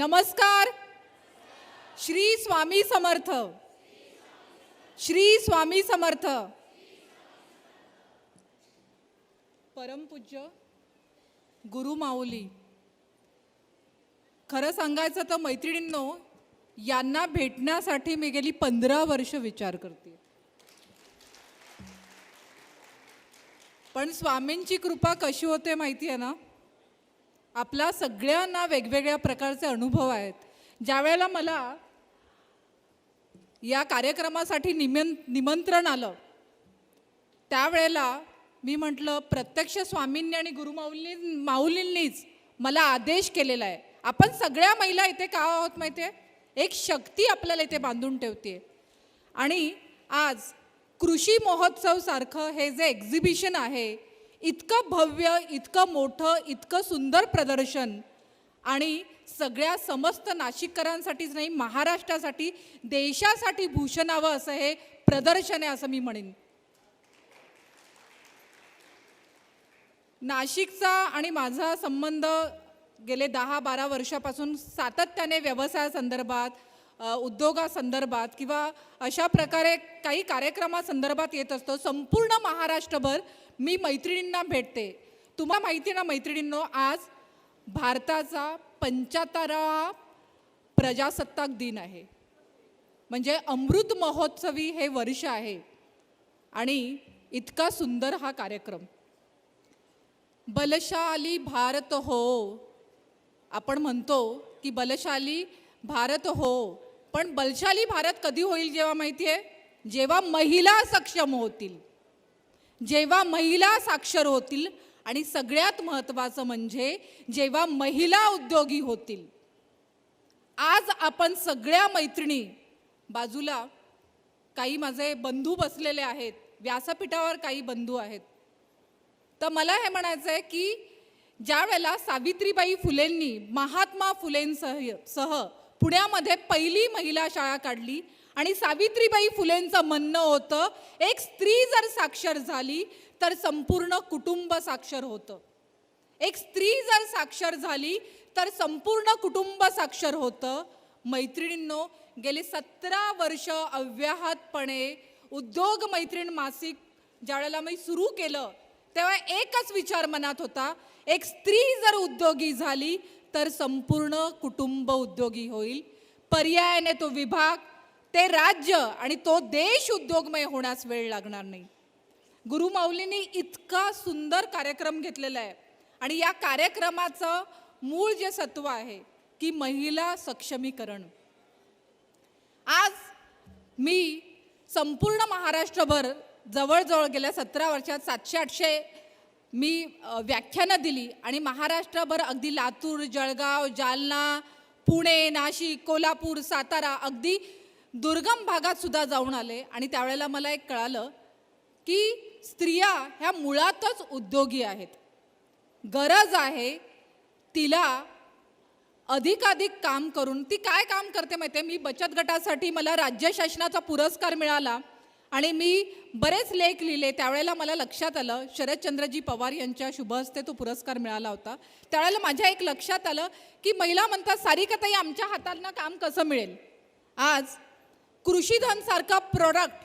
नमस्कार. श्री स्वामी समर्थ. श्री स्वामी समर्थ. परमपूज्य गुरु माऊली. खरं सांगायचं तर मैत्रिणींनो यांना भेटण्यासाठी मी गेली पंधरा वर्ष विचार करते. पण स्वामींची कृपा कशी होते माहिती आहे ना? आपल्या सगळ्यांना वेगवेगळ्या प्रकारचे अनुभव आहेत. ज्यावेळेला मला या कार्यक्रमासाठी निमं निमंत्रण आलं त्यावेळेला मी म्हटलं प्रत्यक्ष स्वामींनी आणि गुरुमाऊली माऊलींनीच मला आदेश केलेला आहे. आपण सगळ्या महिला इथे का आहोत माहिती आहे एक शक्ती आपल्याला इथे बांधून ठेवते आणि आज कृषी महोत्सवसारखं हे जे एक्झिबिशन आहे इतकं भव्य इतकं मोठं इतकं सुंदर प्रदर्शन. आणि सगळ्या समस्त नाशिककरांसाठीच नाही महाराष्ट्रासाठी देशासाठी भूषणावं असं हे प्रदर्शन आहे असं मी म्हणेन. नाशिकचा आणि माझा संबंध गेले दहा बारा वर्षापासून सातत्याने व्यवसायासंदर्भात उद्योगासंदर्भात किंवा अशा प्रकारे काही कार्यक्रमासंदर्भात येत असतो संपूर्ण महाराष्ट्रभर मी मैत्रिणींना भेटते. तुम्हाला माहिती आहे ना मैत्रिणींनो आज भारताचा पंच्याहत्तरावा प्रजासत्ताक दिन आहे. म्हणजे अमृत महोत्सवी हे वर्ष आहे आणि इतका सुंदर हा कार्यक्रम. बलशाली भारत हो. आपण म्हणतो की बलशाली भारत हो. पण बलशाली भारत कधी होईल जेव्हा माहिती आहे? जेव्हा महिला सक्षम होतील. जेव्हा महिला साक्षर होतील आणि सगळ्यात महत्त्वाचं म्हणजे जेव्हा महिला उद्योगी होतील. आज आपण सगळ्या मैत्रिणी बाजूला काही माझे बंधू बसलेले आहेत व्यासपीठावर काही बंधू आहेत. तर मला हे म्हणायचं आहे की ज्या वेळेला सावित्रीबाई फुलेंनी महात्मा फुलेंसह सह पुण्यामध्ये पहिली महिला शाळा काढली आणि सावित्रीबाई फुलेंचं म्हणणं होतं एक स्त्री जर साक्षर झाली तर संपूर्ण कुटुंब साक्षर होतं. एक स्त्री जर साक्षर झाली तर संपूर्ण कुटुंब साक्षर होतं. मैत्रिणींनो गेले सतरा वर्ष अव्याहतपणे उद्योग मैत्रीण मासिक ज्यावेळेला मी सुरू केलं तेव्हा एकच विचार मनात होता एक स्त्री जर उद्योगी झाली तर संपूर्ण कुटुंब उद्योगी होईल. पर्यायाने तो विभाग ते राज्य आणि तो देश उद्योगमय होण्यास वेळ लागणार नाही. गुरुमाऊलींनी इतका सुंदर कार्यक्रम घेतलेला आहे. आणि या कार्यक्रमाचं मूळ जे सत्व आहे की महिला सक्षमीकरण. आज मी संपूर्ण महाराष्ट्रभर जवळजवळ गेल्या सतरा वर्षात सातशे आठशे मी व्याख्यानं दिली आणि महाराष्ट्रभर अगदी लातूर जळगाव जालना पुणे नाशिक कोल्हापूर सातारा अगदी दुर्गम भागात सुद्धा जाऊन आले. आणि त्यावेळेला मला एक कळालं की स्त्रिया ह्या मुळातच उद्योगी आहेत. गरज आहे तिला अधिकाधिक काम करून. ती काय काम करते माहिती आहे मी बचत गटासाठी मला राज्य शासनाचा पुरस्कार मिळाला. आणि मी बरेच लेख लिहिले. त्यावेळेला मला लक्षात आलं शरदचंद्रजी पवार यांच्या शुभहस्ते तो पुरस्कार मिळाला होता. त्यावेळेला माझ्या एक लक्षात आलं की महिला म्हणतात सारिकाताई आमच्या हातांना काम कसं मिळेल? आज कृषीधनसारखं प्रोडक्ट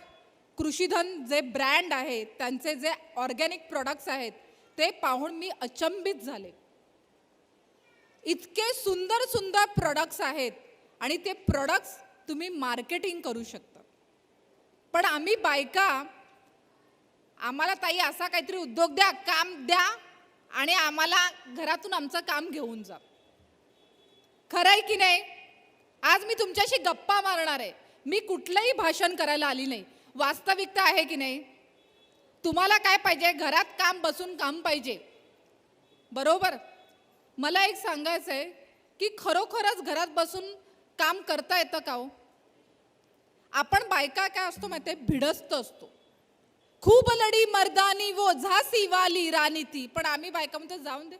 कृषीधन जे ब्रँड आहे त्यांचे जे ऑर्गॅनिक प्रोडक्ट्स आहेत ते पाहून मी अचंबित झाले. इतके सुंदर सुंदर प्रोडक्ट्स आहेत आणि ते प्रोडक्ट्स तुम्ही मार्केटिंग करू शकता. पण आम्ही बायका आम्हाला ताई असा काहीतरी उद्योग द्या काम द्या आणि आम्हाला घरातून आमचं काम घेऊन जा. खरं आहे की नाही? आज मी तुमच्याशी गप्पा मारणार आहे. मी कुठलंही भाषण करायला आली नाही. वास्तविकता आहे की नाही? तुम्हाला काय पाहिजे? घरात काम बसून काम पाहिजे. बरोबर? मला एक सांगायचं आहे की खरोखरच घरात बसून काम करता येतं का हो? आपण बायका काय असतो माहिती आहे भिडस्त असतो. खूप लढी मर्दानी वो झासी वाली राणी ती. पण आम्ही बायका म्हणतो जाऊन दे.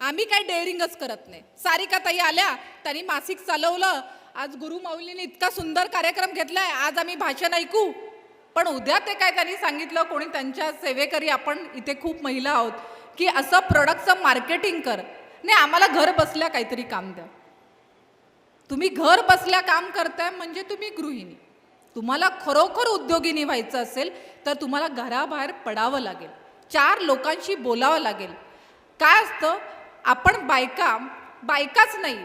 आम्ही काय डेअरिंगच करत नाही. सारिका ताई आल्या त्यांनी मासिक चालवलं. आज गुरु माऊलीने इतका सुंदर कार्यक्रम घेतलाय आज आम्ही भाषण ऐकू. पण उद्या ते काय त्यांनी सांगितलं कोणी त्यांच्या सेवेकरी आपण इथे खूप महिला आहोत की असं प्रोडक्टचं मार्केटिंग कर. नाही आम्हाला घर बसल्या काहीतरी काम द्या. तुम्ही घर बसल्या काम करताय म्हणजे तुम्ही गृहिणी. तुम्हाला खरोखर उद्योगिनी व्हायचं असेल तर तुम्हाला घराबाहेर पडावं लागेल. चार लोकांशी बोलावं लागेल. काय असतं? आपण बायका बायकाच नाही.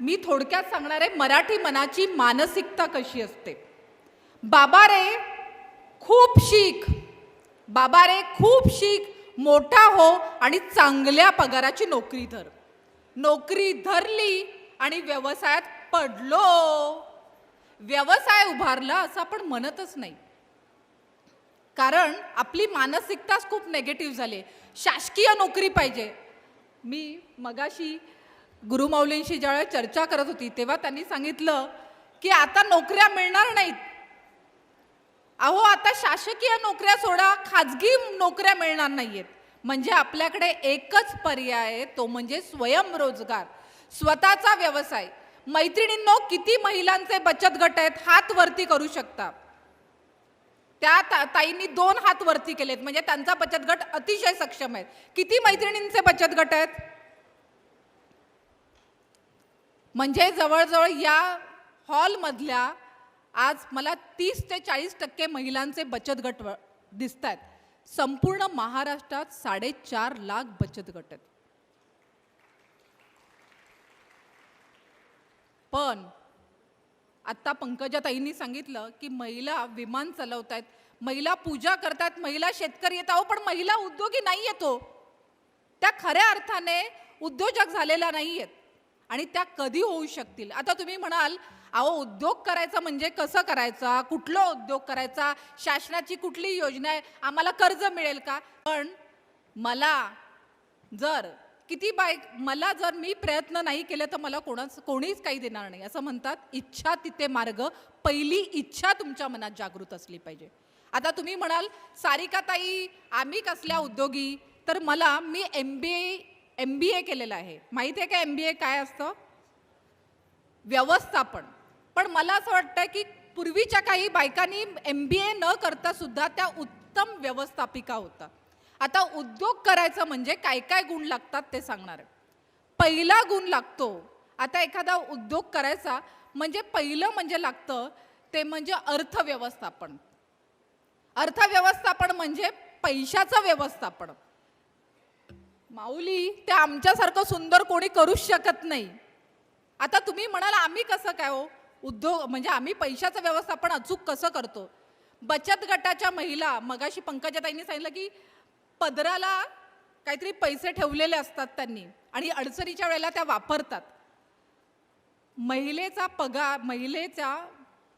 मी थोडक्यात सांगणार आहे मराठी मनाची मानसिकता कशी असते. बाबा रे खूप शिक बाबा रे खूप शिक मोठा हो आणि चांगल्या पगाराची नोकरी धर. नोकरी धरली आणि व्यवसायात पडलो. व्यवसाय उभारला असं आपण म्हणतच नाही. कारण आपली मानसिकताच खूप नेगेटिव्ह झाली. शासकीय नोकरी पाहिजे. मी मगाशी गुरुमाऊलींशी ज्यावेळेस चर्चा करत होती तेव्हा त्यांनी सांगितलं की आता नोकऱ्या मिळणार नाहीत. अहो आता शासकीय नोकऱ्या सोडा खाजगी नोकऱ्या मिळणार नाहीयेत. म्हणजे आपल्याकडे एकच पर्याय आहे तो म्हणजे स्वयंरोजगार. स्वतःचा व्यवसाय. मैत्रिणींनो किती महिलांचे बचत गट आहेत हात वरती करू शकता. त्या ता- ताईंनी दोन हात वरती केलेत म्हणजे त्यांचा बचत गट अतिशय सक्षम आहे. किती मैत्रिणींचे बचत गट आहेत? म्हणजे जवळजवळ या हॉलमधल्या आज मला तीस ते चाळीस टक्के महिलांचे बचत गट दिसत आहेत संपूर्ण महाराष्ट्रात साडेचार लाख बचत गट आहेत. पण आत्ता पंकजाताईंनी सांगितलं की महिला विमान चालवत आहेत महिला पूजा करतात महिला शेतकरी येत आहो पण महिला उद्योगी नाही येतो त्या खऱ्या अर्थाने उद्योजक झालेल्या नाही आहेत आणि त्या कधी होऊ शकतील? आता तुम्ही म्हणाल अहो उद्योग करायचा म्हणजे कसं करायचा? कुठला उद्योग करायचा? शासनाची कुठली योजना आहे? आम्हाला कर्ज मिळेल का? पण मला जर किती बाय मला जर मी प्रयत्न नाही केले तर मला कोणाच कोणीच काही देणार नाही. असं म्हणतात इच्छा तिथे मार्ग पहिली इच्छा तुमच्या मनात जागृत असली पाहिजे. आता तुम्ही म्हणाल सारिकाताई आम्ही कसल्या उद्योगी? तर मला मी एम बी ए एम बी ए केलेलं आहे. माहिती आहे का एम बी ए काय असतं? व्यवस्थापन. पण मला असं वाटतं की पूर्वीच्या काही बायकांनी एम बी ए न करता सुद्धा त्या उत्तम व्यवस्थापिका होता आता उद्योग करायचं म्हणजे काय काय गुण लागतात ते सांगणार आहे. पहिला गुण लागतो आता एखादा उद्योग करायचा म्हणजे पहिलं म्हणजे लागतं ते म्हणजे अर्थव्यवस्थापन. अर्थव्यवस्थापन म्हणजे पैशाचं व्यवस्थापन. माऊली ते आमच्यासारखं सुंदर कोणी करूच शकत नाही. आता तुम्ही म्हणाल आम्ही कसं काय हो? उद्योग म्हणजे आम्ही पैशाचं व्यवस्थापन अचूक कसं करतो? बचत गटाच्या महिला मगाशी पंकजाताईंनी सांगितलं की पदराला काहीतरी पैसे ठेवलेले असतात त्यांनी आणि अडचणीच्या वेळेला त्या वापरतात. महिलेचा पगार महिलेचा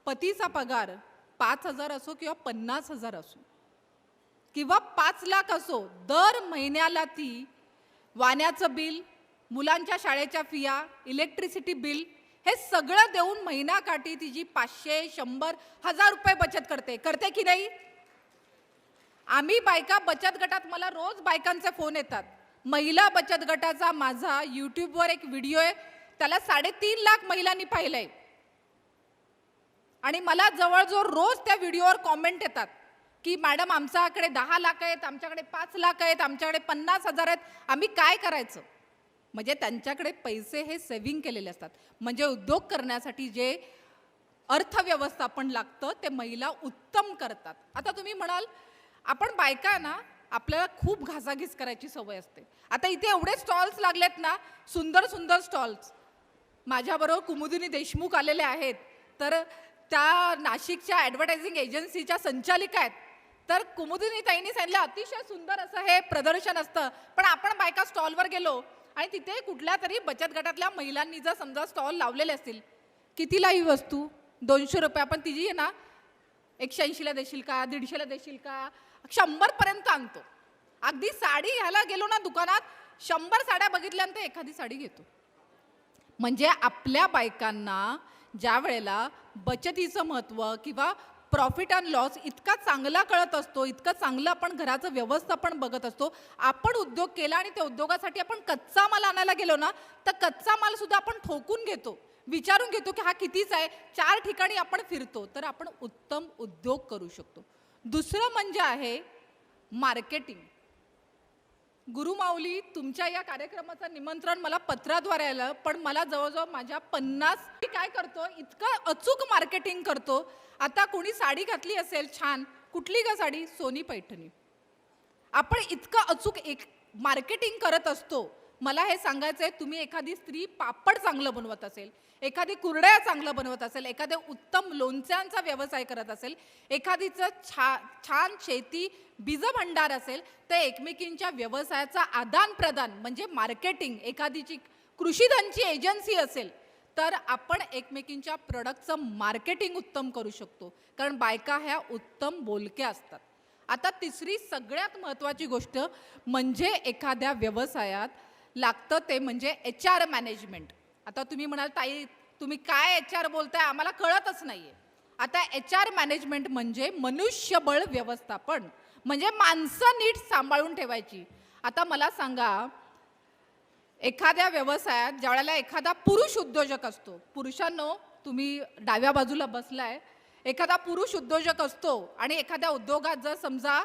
पतीचा पगार पाच हजार असो किंवा पन्नास हजार असो किंवा पाच लाख असो दर महिन्याला ती वाण्याचं बिल मुलांच्या शाळेच्या फिया इलेक्ट्रिसिटी बिल हे सगळं देऊन महिनाकाठी तिची पाचशे शंभर हजार रुपये बचत करते. करते की नाही? आम्ही बायका बचत गटात मला रोज बायकांचे फोन येतात. महिला बचत गटाचा माझा यूट्यूबवर एक व्हिडिओ आहे. त्याला साडेतीन लाख महिलांनी पाहिलंय. आणि मला जवळजवळ रोज त्या व्हिडिओवर कॉमेंट येतात की मॅडम आमच्याकडे दहा लाख आहेत आमच्याकडे पाच लाख आहेत आमच्याकडे पन्नास हजार आहेत. आम्ही काय करायचं? म्हणजे त्यांच्याकडे पैसे हे सेव्हिंग केलेले असतात. म्हणजे उद्योग करण्यासाठी जे अर्थव्यवस्थापन लागतं ते महिला उत्तम करतात. आता तुम्ही म्हणाल आपण बायका ना आपल्याला खूप घासाघीस करायची सवय असते. आता इथे एवढे स्टॉल्स लागलेत ना सुंदर सुंदर स्टॉल्स. माझ्याबरोबर कुमुदिनी देशमुख आलेले आहेत. तर त्या नाशिकच्या ॲडव्हर्टायझिंग एजन्सीच्या संचालिका आहेत. तर कुमुदिनी ताईंनी सांगितलं अतिशय सुंदर असं हे प्रदर्शन असतं. पण आपण बायका स्टॉलवर गेलो आणि तिथे कुठल्या तरी बचत गटातल्या महिलांनी जर समजा स्टॉल लावलेले असतील कितीला ही वस्तू दोनशे रुपये आपण तिची आहे ना एकशे ऐंशीला देशील का दीडशेला देशील का शंभरपर्यंत आणतो. अगदी साडी घ्यायला गेलो ना दुकानात शंभर साड्या बघितल्यानंतर एखादी साडी घेतो. म्हणजे आपल्या बायकांना ज्या वेळेला बचतीचं महत्त्व किंवा प्रॉफिट अँड लॉस इतका चांगला कळत असतो इतकं चांगलं आपण घराचं व्यवस्थापन बघत असतो आपण उद्योग केला आणि त्या उद्योगासाठी आपण कच्चा माल आणायला गेलो ना तर कच्चा माल सुद्धा आपण ठोकून घेतो. विचारून घेतो की हा कितीच आहे चार ठिकाणी आपण फिरतो तर आपण उत्तम उद्योग करू शकतो. दुसरं म्हणजे आहे मार्केटिंग. गुरुमाऊली तुमच्या या कार्यक्रमाचं निमंत्रण मला पत्राद्वारे आलं पण मला जवळजवळ माझ्या पन्नास मी काय करतो इतकं अचूक मार्केटिंग करतो. आता कोणी साडी घातली असेल छान. कुठली का साडी? सोनी पैठणी. आपण इतकं अचूक एक मार्केटिंग करत असतो. मला हे सांगायचं आहे तुम्ही एखादी स्त्री पापड चांगलं बनवत असेल एखादी कुरड्या चांगलं बनवत असेल एखादे उत्तम लोणच्यांचा व्यवसाय करत असेल एखादीचं छा छान शेती बीज भंडार असेल तर एकमेकींच्या व्यवसायाचा आदान प्रदान म्हणजे मार्केटिंग एखादीची कृषीधनची एजन्सी असेल तर आपण एकमेकींच्या प्रोडक्टचं मार्केटिंग उत्तम करू शकतो कारण बायका ह्या उत्तम बोलक्या असतात. आता तिसरी सगळ्यात महत्त्वाची गोष्ट म्हणजे एखाद्या व्यवसायात लागतं ते म्हणजे एच आर मॅनेजमेंट आता तुम्ही म्हणाल ताई तुम्ही काय एच आर बोलताय? आम्हाला कळतच नाहीये. आता एच आर मॅनेजमेंट म्हणजे मनुष्यबळ व्यवस्थापन म्हणजे माणसं नीट सांभाळून ठेवायची. आता मला सांगा एखाद्या व्यवसायात ज्यावेळेला एखादा पुरुष उद्योजक असतो पुरुषांनो तुम्ही डाव्या बाजूला बसलाय एखादा पुरुष उद्योजक असतो आणि एखाद्या उद्योगात जर समजा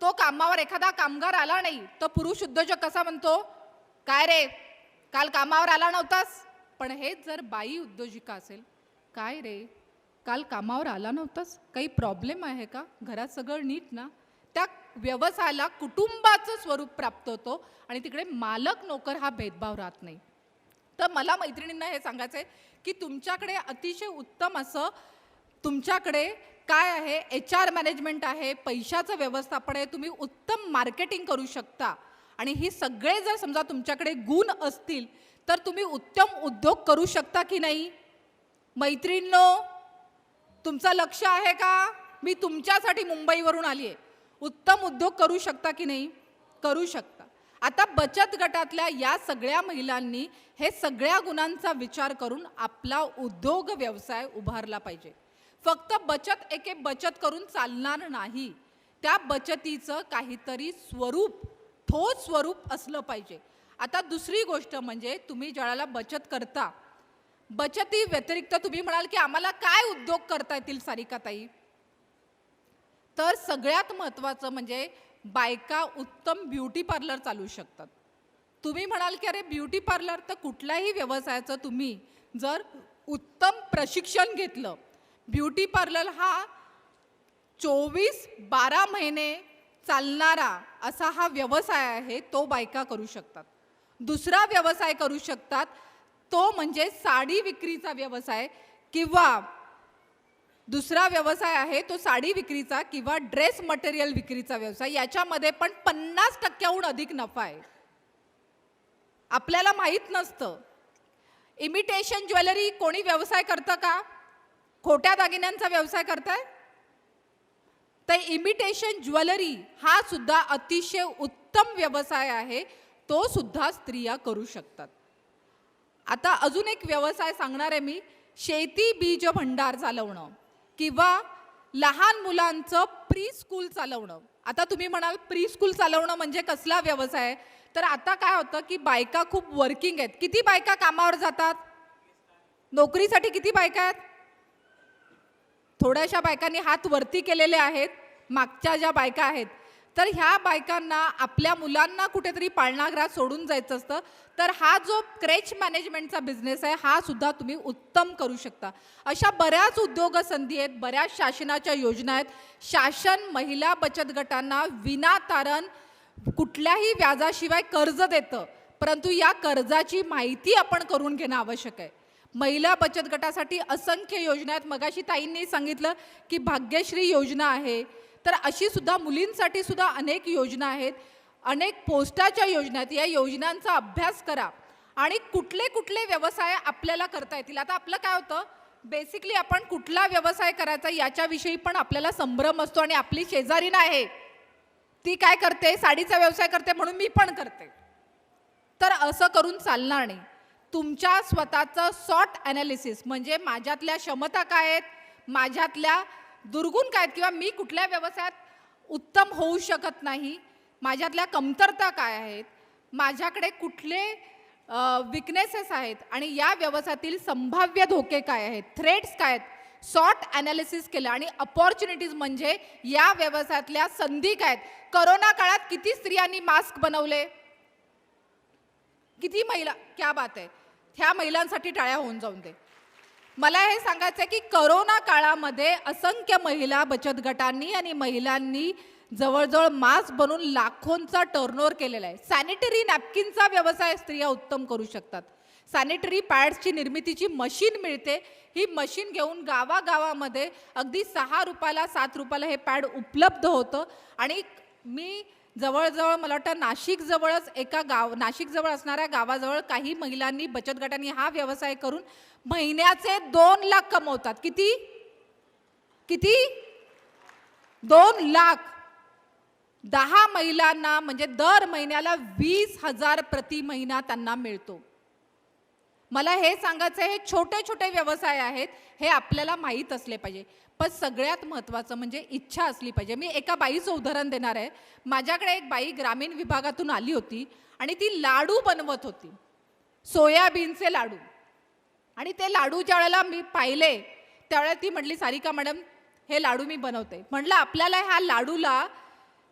तो कामावर एखादा कामगार आला नाही तर पुरुष उद्योजक कसा म्हणतो? काय रे? काल कामावर आला नव्हतास? पण हेच जर बाई उद्योजिका असेल काय रे? काल कामावर आला नव्हतास? काही प्रॉब्लेम आहे का? घरात सगळं नीट ना? त्या व्यवसायाला कुटुंबाचं स्वरूप प्राप्त होतो आणि तिकडे मालक नोकर हा भेदभाव राहत नाही. तर मला मैत्रिणींना हे सांगायचं आहे की तुमच्याकडे अतिशय उत्तम असं तुमच्याकडे काय आहे? एच आर मॅनेजमेंट आहे पैशाचं व्यवस्थापन आहे तुम्ही उत्तम मार्केटिंग करू शकता. आणि ही सगळे जर समजा तुमच्याकडे गुण असतील तर तुम्ही उत्तम उद्योग करू शकता की नाही? मैत्रिणींनो तुमचं लक्ष आहे का? मी तुमच्यासाठी मुंबईवरून आली आहे उत्तम उद्योग करू शकता की नाही? करू शकता. आता बचत गटातल्या या सगळ्या महिलांनी हे सगळ्या गुणांचा विचार करून आपला उद्योग व्यवसाय उभारला पाहिजे. फक्त बचत एके बचत करून चालणार नाही. त्या बचतीचं काहीतरी स्वरूप ठोस स्वरूप असलं पाहिजे. आता दुसरी गोष्ट म्हणजे तुम्ही ज्याला बचत करता बचती व्यतिरिक्त तुम्ही म्हणाल की आम्हाला काय उद्योग करता येतील सारिकाताई? तर सगळ्यात महत्त्वाचं म्हणजे बायका उत्तम ब्युटी पार्लर चालू शकतात. तुम्ही म्हणाल की अरे ब्युटी पार्लर तर कुठल्याही व्यवसायाचं तुम्ही जर उत्तम प्रशिक्षण घेतलं ब्युटी पार्लर हा चोवीस बारा महिने चालणारा असा हा व्यवसाय आहे तो बायका करू शकतात. दुसरा व्यवसाय करू शकतात तो म्हणजे साडी विक्रीचा व्यवसाय किंवा दुसरा व्यवसाय आहे तो साडी विक्रीचा किंवा ड्रेस मटेरियल विक्रीचा व्यवसाय. याच्यामध्ये पण पन्नास टक्क्याहून अधिक नफा आहे. आपल्याला माहीत नसतं. इमिटेशन ज्वेलरी कोणी व्यवसाय करतं का? खोट्या दागिन्यांचा व्यवसाय करताय? तर इमिटेशन ज्वेलरी हा सुद्धा अतिशय उत्तम व्यवसाय आहे. तो सुद्धा स्त्रिया करू शकतात. आता अजून एक व्यवसाय सांगणार आहे मी. शेती बीज भंडार चालवणं किंवा लहान मुलांचं प्री स्कूल चालवणं. आता तुम्ही म्हणाल प्री स्कूल चालवणं म्हणजे कसला व्यवसाय? तर आता काय होतं की बायका खूप वर्किंग आहेत. किती बायका कामावर जातात? नोकरीसाठी किती बायका आहेत? थोड्याशा बायकांनी हात वरती केलेले आहेत मागच्या ज्या बायका आहेत. तर ह्या बायकांना आपल्या मुलांना कुठेतरी पाळणाघरात सोडून जायचं असतं. तर हा जो क्रेच मॅनेजमेंटचा बिझनेस आहे हा सुद्धा तुम्ही उत्तम करू शकता. अशा बऱ्याच उद्योग संधी आहेत बऱ्याच शासनाच्या योजना आहेत. शासन महिला बचत गटांना विनातारण कुठल्याही व्याजाशिवाय कर्ज देतं. परंतु या कर्जाची माहिती आपण करून घेणं आवश्यक आहे. महिला बचत गटासाठी असंख्य योजना आहेत मगाशी ताईंनी सांगितलं की भाग्यश्री योजना आहे. तर अशी सुद्धा मुलींसाठी सुद्धा अनेक योजना आहेत. अनेक पोस्टाच्या योजना आहेत या योजनांचा अभ्यास करा आणि कुठले कुठले व्यवसाय आपल्याला करता येतील. आता आपलं काय होतं? बेसिकली आपण कुठला व्यवसाय करायचा याच्याविषयी पण आपल्याला संभ्रम असतो आणि आपली शेजारीण आहे ती काय करते? साडीचा व्यवसाय करते म्हणून मी पण करते. तर असं करून चालणार नाही. तुमच्या स्वतःचं सॉर्ट ॲनालिसिस म्हणजे माझ्यातल्या क्षमता काय आहेत माझ्यातल्या दुर्गुण काय आहेत किंवा मी कुठल्या व्यवसायात उत्तम होऊ शकत नाही माझ्यातल्या कमतरता काय आहेत माझ्याकडे कुठले विकनेसेस आहेत आणि या व्यवसायातील संभाव्य धोके काय आहेत थ्रेट्स काय आहेत सॉर्ट ॲनालिसिस केलं आणि अपॉर्च्युनिटीज म्हणजे या व्यवसायातल्या संधी काय आहेत. करोना काळात किती स्त्रियांनी मास्क बनवले? किती महिला क्या बात आहे. ह्या महिलांसाठी टाळ्या होऊन जाऊन दे. मला हे सांगायचं आहे की करोना काळामध्ये असंख्य महिला बचत गटांनी आणि महिलांनी जवळजवळ मास्क बनवून लाखोंचा टर्नओव्हर केलेला आहे. सॅनिटरी नॅपकिनचा व्यवसाय स्त्रिया उत्तम करू शकतात. सॅनिटरी पॅड्सची निर्मितीची मशीन मिळते. ही मशीन घेऊन गावागावामध्ये अगदी सहा रुपयाला सात रुपयाला हे पॅड उपलब्ध होतं. आणि मी जवळजवळ मला वाटतं नाशिकजवळच एका गाव नाशिकजवळ असणाऱ्या गावाजवळ काही महिलांनी बचत गटांनी हा व्यवसाय करून महिन्याचे दोन लाख कमवतात. किती? किती? दोन लाख. दहा महिलांना म्हणजे दर महिन्याला वीस हजार प्रति महिना त्यांना मिळतो. मला हे सांगायचं आहे, हे छोटे छोटे व्यवसाय आहेत हे आपल्याला माहीत असले पाहिजे. पण सगळ्यात महत्त्वाचं म्हणजे इच्छा असली पाहिजे. मी एका बाईचं उदाहरण देणार आहे. माझ्याकडे एक बाई ग्रामीण विभागातून आली होती आणि ती लाडू बनवत होती. सोयाबीनचे लाडू. आणि ते लाडू ज्या वेळेला मी पाहिले त्यावेळेला ती म्हटली सारिका मॅडम हे लाडू मी बनवते. म्हटलं आपल्याला ह्या लाडूला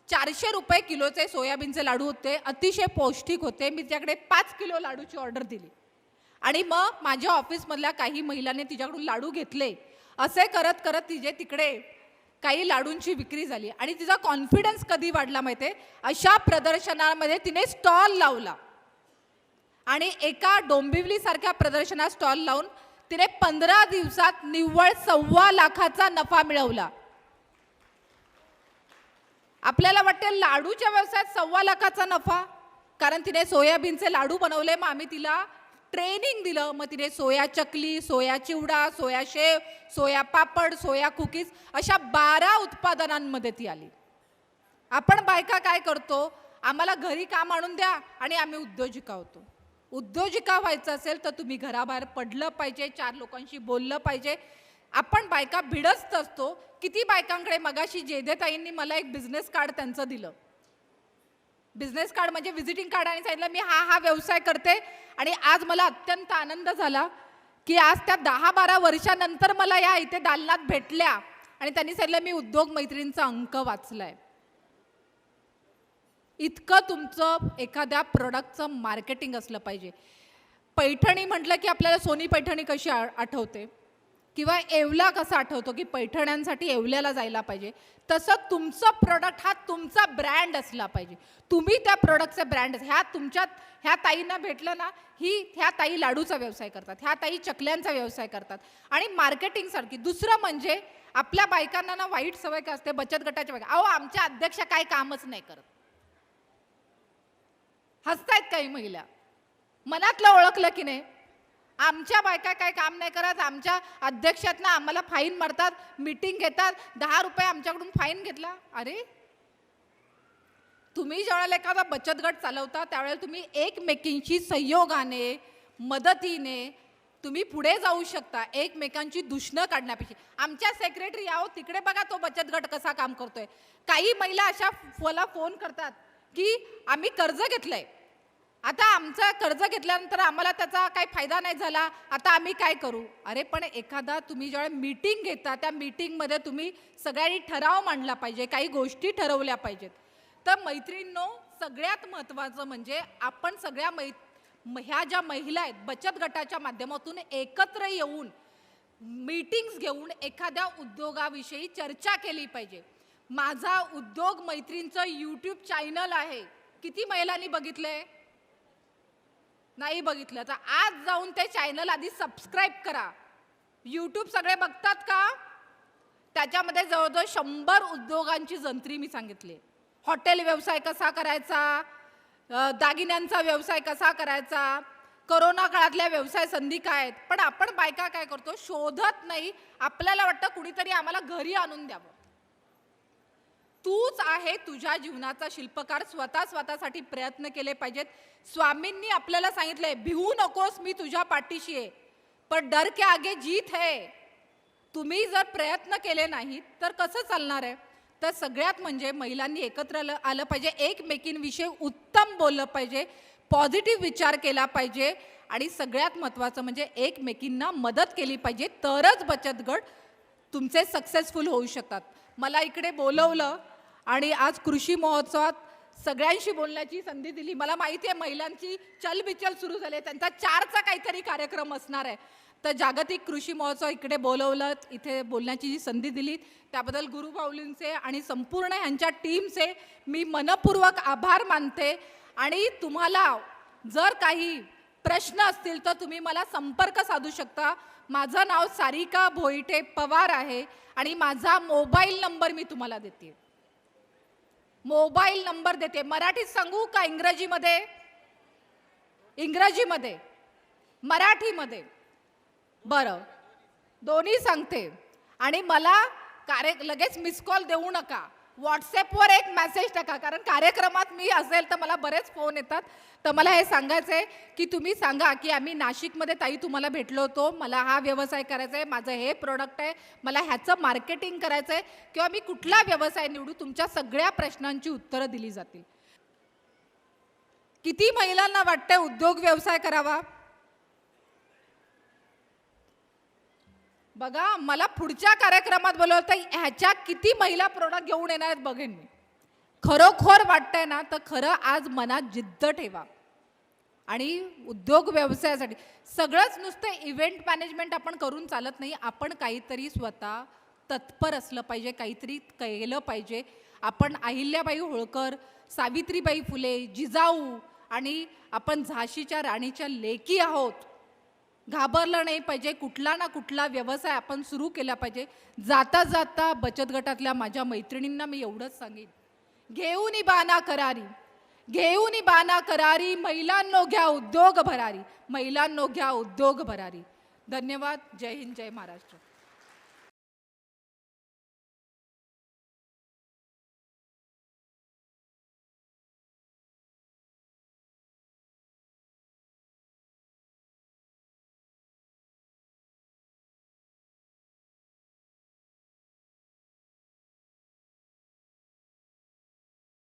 चारशे रुपये किलोचे सोयाबीनचे लाडू होते. अतिशय पौष्टिक होते. मी तिच्याकडे पाच किलो लाडूची ऑर्डर दिली. आणि मग माझ्या ऑफिसमधल्या काही महिलांनी तिच्याकडून लाडू घेतले. असे करत करत तिचे तिकडे काही लाडूंची विक्री झाली. आणि तिचा कॉन्फिडन्स कधी वाढला माहिती अशा प्रदर्शनामध्ये तिने स्टॉल लावला. आणि एका डोंबिवलीसारख्या प्रदर्शनात स्टॉल लावून तिने पंधरा दिवसात निव्वळ सव्वा लाखाचा नफा मिळवला. आपल्याला वाटते लाडूच्या व्यवसायात सव्वा लाखाचा नफा? कारण तिने सोयाबीनचे लाडू बनवले मग आम्ही तिला ट्रेनिंग दिलं. मग तिने soya chakli soya chivda soya sev soya papad soya cookies अशा बारा उत्पादनांमध्ये ती आली. आपण बायका काय करतो? आम्हाला घरी काम आणून द्या आणि आम्ही उद्योजिका होतो. उद्योजिका व्हायचं असेल तर तुम्ही घराबाहेर पडलं पाहिजे चार लोकांशी बोललं पाहिजे. आपण बायका भिडस्त असतो. किती बायकांकडे मगाशी जेदेताईंनी मला एक बिझनेस कार्ड त्यांचं दिलं. बिझनेस कार्ड म्हणजे व्हिजिटिंग कार्ड आणि सांगितलं मी हा हा व्यवसाय करते. आणि आज मला अत्यंत आनंद झाला की आज त्या दहा बारा वर्षानंतर मला या इथे दालनात भेटल्या आणि त्यांनी सांगितलं मी उद्योग मैत्रिणींचा अंक वाचलाय. इतकं तुमचं एखाद्या प्रोडक्टचं मार्केटिंग असलं पाहिजे. पैठणी म्हटलं की आपल्याला सोनी पैठणी कशी आ- आठवते? किंवा येवला कसा आठवतो की पैठण्यांसाठी येवल्याला जायला पाहिजे? तसं तुमचं प्रोडक्ट हा तुमचा ब्रँड असला पाहिजे. तुम्ही त्या प्रोडक्टचे ब्रँड ह्या तुमच्यात ह्या ताईंना भेटलं ना ही ह्या ताई लाडूचा व्यवसाय करतात ह्या ताई चकल्यांचा व्यवसाय करतात. आणि मार्केटिंगसारखी दुसरं म्हणजे आपल्या बायकांना ना वाईट सवय काय असते बचत गटाच्या बायका अहो आमच्या अध्यक्ष काय कामच नाही करत. हसतायत काही महिला. मनातलं ओळखलं की नाही? आमच्या बायका काय काम नाही करत आमच्या अध्यक्षातनं आम्हाला फाईन मारतात मीटिंग घेतात दहा रुपये आमच्याकडून फाईन घेतला. अरे तुम्ही ज्यावेळेला एखादा बचत गट चालवता त्यावेळेला तुम्ही एकमेकींशी संयोगाने मदतीने तुम्ही पुढे जाऊ शकता एकमेकांची दुष्णं काढण्यापेक्षा. आमच्या सेक्रेटरी आहो तिकडे बघा तो बचत गट कसा काम करतोय. काही महिला अशा मला फोन करतात की आम्ही कर्ज घेतलंय. आता आमचं कर्ज घेतल्यानंतर आम्हाला त्याचा काही फायदा नाही झाला आता आम्ही काय करू? अरे पण एखादा तुम्ही ज्यावेळेला मीटिंग घेता त्या मीटिंगमध्ये तुम्ही सगळ्यांनी ठराव मांडला पाहिजे काही गोष्टी ठरवल्या पाहिजेत. तर मैत्रिणींनो सगळ्यात महत्त्वाचं म्हणजे आपण सगळ्या मै ह्या ज्या महिला आहेत बचत गटाच्या माध्यमातून एकत्र येऊन मीटिंग्स घेऊन एखाद्या उद्योगाविषयी चर्चा केली पाहिजे. माझा उद्योग मैत्रींचं यूट्यूब चॅनल आहे. किती महिलांनी बघितलंय? नाही बघितलं. तर आज जाऊन ते चॅनल आधी सबस्क्राईब करा. यूट्यूब सगळे बघतात का? त्याच्यामध्ये जवळजवळ शंभर उद्योगांची जंत्री मी सांगितली. हॉटेल व्यवसाय कसा करायचा? दागिन्यांचा व्यवसाय कसा करायचा? करोना काळातल्या व्यवसाय संधी काय आहेत? पण आपण बायका काय करतो? शोधत नाही. आपल्याला वाटतं कुणीतरी आम्हाला घरी आणून द्यावं. तूच आहे तुझ्या जीवनाचा शिल्पकार स्वतः स्वतःसाठी प्रयत्न केले पाहिजेत. स्वामींनी आपल्याला सांगितलंय भिवू नकोस मी तुझ्या पाठीशी आहे. पण डर के आगे जीत है. तुम्ही जर प्रयत्न केले नाहीत तर कसं चालणार आहे? तर सगळ्यात म्हणजे महिलांनी एकत्र आलं आलं पाहिजे. एकमेकींविषयी उत्तम बोललं पाहिजे. पॉझिटिव्ह विचार केला पाहिजे. आणि सगळ्यात महत्त्वाचं म्हणजे एकमेकींना मदत केली पाहिजे. तरच बचत गट तुमचे सक्सेसफुल होऊ शकतात. मला इकडे बोलवलं आणि आज कृषी महोत्सवात सगळ्यांशी बोलण्याची संधी दिली. मला माहिती आहे महिलांची चलबिचल सुरू झाली आहे. त्यांचा चारचा काहीतरी कार्यक्रम असणार आहे. तर जागतिक कृषी महोत्सव इकडे बोलवलं इथे बोलण्याची जी संधी दिली त्याबद्दल गुरुभाऊलींचे आणि संपूर्ण ह्यांच्या टीमचे मी मनपूर्वक आभार मानते. आणि तुम्हाला जर काही प्रश्न असतील तर तुम्ही मला संपर्क साधू शकता. माझं नाव सारिका भोईटे पवार आहे आणि माझा मोबाईल नंबर मी तुम्हाला देते. मोबाईल नंबर देते. मराठीत सांगू का इंग्रजीमध्ये? इंग्रजीमध्ये. मराठीमध्ये. बरं. दोन्ही सांगते. आणि मला कार्य लगेच मिस कॉल देऊ नका. व्हॉट्सॲपवर एक मेसेज टाका कारण कार्यक्रमात मी असेल तर मला बरेच फोन येतात. तर मला हे सांगायचं आहे की तुम्ही सांगा की आम्ही नाशिकमध्ये ताई तुम्हाला भेटलो होतो मला हा व्यवसाय करायचा आहे माझं हे प्रोडक्ट आहे मला ह्याचं मार्केटिंग करायचं आहे किंवा मी कुठला व्यवसाय निवडू तुमच्या सगळ्या प्रश्नांची उत्तरं दिली जातील. किती महिलांना वाटतंय उद्योग व्यवसाय करावा? बघा मला पुढच्या कार्यक्रमात बोलवलं ह्याच्या किती महिला प्रोडक्ट घेऊन येणार आहेत बघेन मी. खरोखर वाटतंय ना तर खरं आज मनात जिद्द ठेवा. आणि उद्योग व्यवसायासाठी. सगळंच नुसतं इव्हेंट मॅनेजमेंट आपण करून चालत नाही. आपण काहीतरी स्वतः तत्पर असलं पाहिजे काहीतरी केलं पाहिजे. आपण अहिल्याबाई होळकर सावित्रीबाई फुले जिजाऊ आणि आपण झाशीच्या राणीच्या लेकी आहोत. घाबरलं नाही पाहिजे. कुठला ना कुठला व्यवसाय आपण सुरू केला पाहिजे. जाता जाता बचत गटातल्या माझ्या मैत्रिणींना मी एवढंच सांगेन. घेऊन बाना करारी. घेऊन बाना करारी. महिलांनो घ्या उद्योग भरारी. महिलांनो घ्या उद्योग भरारी. धन्यवाद. जय हिंद जय महाराष्ट्र.